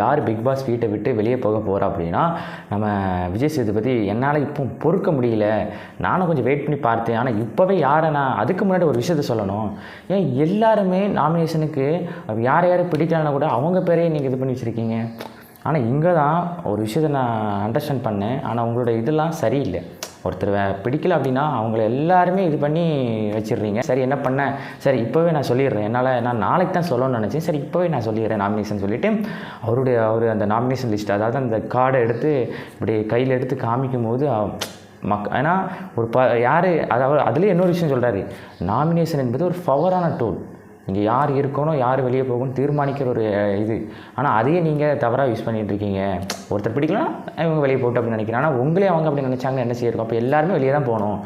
யார் big pass வீட்டை விட்டு வெளியே போக போகிறா அப்படின்னா நம்ம விஜய் சேதுபதி என்னால் இப்போ பொறுக்க முடியல. நானும் கொஞ்சம் வெயிட் பண்ணி பார்த்தேன். ஆனால் இப்போவே யாரை நான் அதுக்கு முன்னாடி ஒரு விஷயத்த சொல்லணும். ஏன் எல்லாருமே நாமினேஷனுக்கு யார் யார் பிடிக்கலன்னா கூட அவங்க பேரையே நீங்கள் இது பண்ணி வச்சுருக்கீங்க. ஆனால் இங்கே தான் ஒரு விஷயத்தை நான் அண்டர்ஸ்டாண்ட் பண்ணேன். ஆனால் உங்களோட இதெல்லாம் சரியில்லை. ஒருத்தர் பிடிக்கல அப்படின்னா அவங்கள எல்லாருமே இது பண்ணி வச்சிடுறீங்க. சரி என்ன பண்ணேன் சரி இப்போவே நான் சொல்லிடுறேன். என்னால் நான் நாளைக்கு தான் சொல்லணும்னு நினச்சேன். சரி இப்போவே நான் சொல்லிடுறேன் நாமினேஷன் சொல்லிவிட்டு அவருடைய அவர் அந்த நாமினேஷன் லிஸ்ட் அதாவது அந்த கார்டை எடுத்து இப்படி கையில் எடுத்து காமிக்கும் போது மக் ஏன்னா ஒரு ப யார் அதாவது அதுலேயே இன்னொரு விஷயம் சொல்கிறாரு நாமினேஷன் என்பது ஒரு பவரான டூல் இங்கே யார் இருக்கணும் யார் வெளியே போகணும் தீர்மானிக்கிற ஒரு இது. ஆனால் அதையே நீங்கள் தவறாக யூஸ் பண்ணிகிட்ருக்கீங்க இருக்கீங்க. ஒருத்தர் பிடிக்கலாம் இவங்க வெளியே போட்டு அப்படின்னு நினைக்கிறேன். ஆனால் உங்களே அவங்க அப்படி நினச்சாங்க என்ன செய்யிருக்கோம் அப்போ எல்லாருமே வெளியே தான் போகணும்.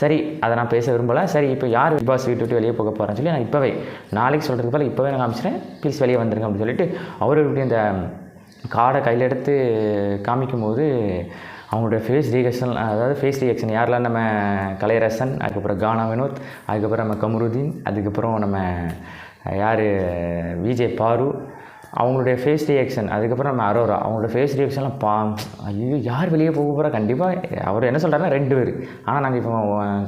சரி அதை நான் பேச விரும்பலை. சரி இப்போ யார் பிக் பாஸ் வீட்டு விட்டு வெளியே போக போகிறேன்னு சொல்லி நான் இப்போவே நாளைக்கு சொல்கிறதுக்கு பதில் இப்போவே நான் காமிச்சிட்டேன். ப்ளீஸ் வெளியே வந்துருங்க அப்படின்னு சொல்லிட்டு அவர் இப்படி இந்த கார்டை கையில் எடுத்து காமிக்கும்போது அவங்களுடைய ஃபேஸ் ரியாக்ஷன் அதாவது ஃபேஸ் ரியாக்ஷன் யாரெல்லாம் நம்ம கலையரசன் அதுக்கப்புறம் கானா வினோத் அதுக்கப்புறம் நம்ம கமருதீன் அதுக்கப்புறம் நம்ம யார் விஜய் பாரு அவங்களுடைய ஃபேஸ் ரியாக்ஷன் அதுக்கப்புறம் நம்ம அரோரா அவங்களோட ஃபேஸ் ரியாக்ஷன்லாம் பா ஐயோ யார் வெளியே போக போகிறா கண்டிப்பாக அவர் என்ன சொல்கிறாருன்னா ரெண்டு பேர். ஆனால் நாங்கள் இப்போ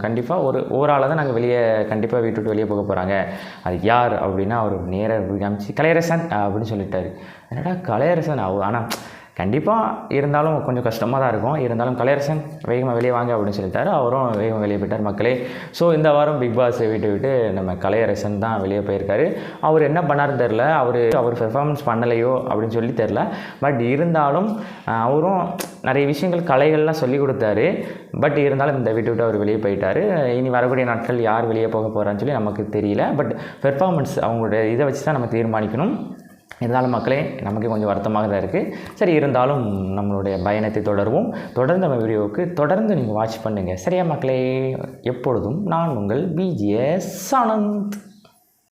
கண்டிப்பாக ஒரு ஒரு தான் நாங்கள் வெளியே கண்டிப்பாக வீட்டு விட்டு வெளியே போக போகிறாங்க அது யார் அப்படின்னா அவர் நேராக காமிச்சு கலையரசன் அப்படின்னு சொல்லிட்டாரு. என்னடா கலையரசன்? அவ ஆனால் கண்டிப்பாக இருந்தாலும் கொஞ்சம் கஷ்டமாக தான் இருக்கும். இருந்தாலும் கலையரசன் வேகமாக வெளியே வாங்க அப்படின்னு சொல்லிட்டாரு. அவரும் வேகமாக வெளியே போயிட்டார் மக்களே. ஸோ இந்த வாரம் பிக் பாஸ் விட்டு விட்டு நம்ம கலையரசன் தான் வெளியே போயிருக்காரு. அவர் என்ன பண்ணாருன்னு தெரில அவர் அவர் பெர்ஃபார்மன்ஸ் பண்ணலையோ அப்படின்னு சொல்லி தெரில பட் இருந்தாலும் அவரும் நிறைய விஷயங்கள் கலைகள்லாம் சொல்லி கொடுத்தாரு. பட் இருந்தாலும் இந்த வீட்டு விட்டு அவர் வெளியே போயிட்டார். இனி வரக்கூடிய நாட்கள் யார் வெளியே போக போகிறான்னு சொல்லி நமக்கு தெரியல. பட் பெர்ஃபார்மன்ஸ் அவங்களுடைய இதை வச்சு தான் நம்ம தீர்மானிக்கணும். இருந்தாலும் மக்களே நமக்கு கொஞ்சம் வருத்தமாக தான் இருக்குது சரி இருந்தாலும் நம்மளுடைய பயணத்தை தொடருவோம். தொடர்ந்து நம்ம வீடியோவுக்கு தொடர்ந்து நீங்கள் வாட்ச் பண்ணுங்கள் சரியா மக்களே எப்பொழுதும் நான் உங்கள் பிஜிஎஸ் ஆனந்த்.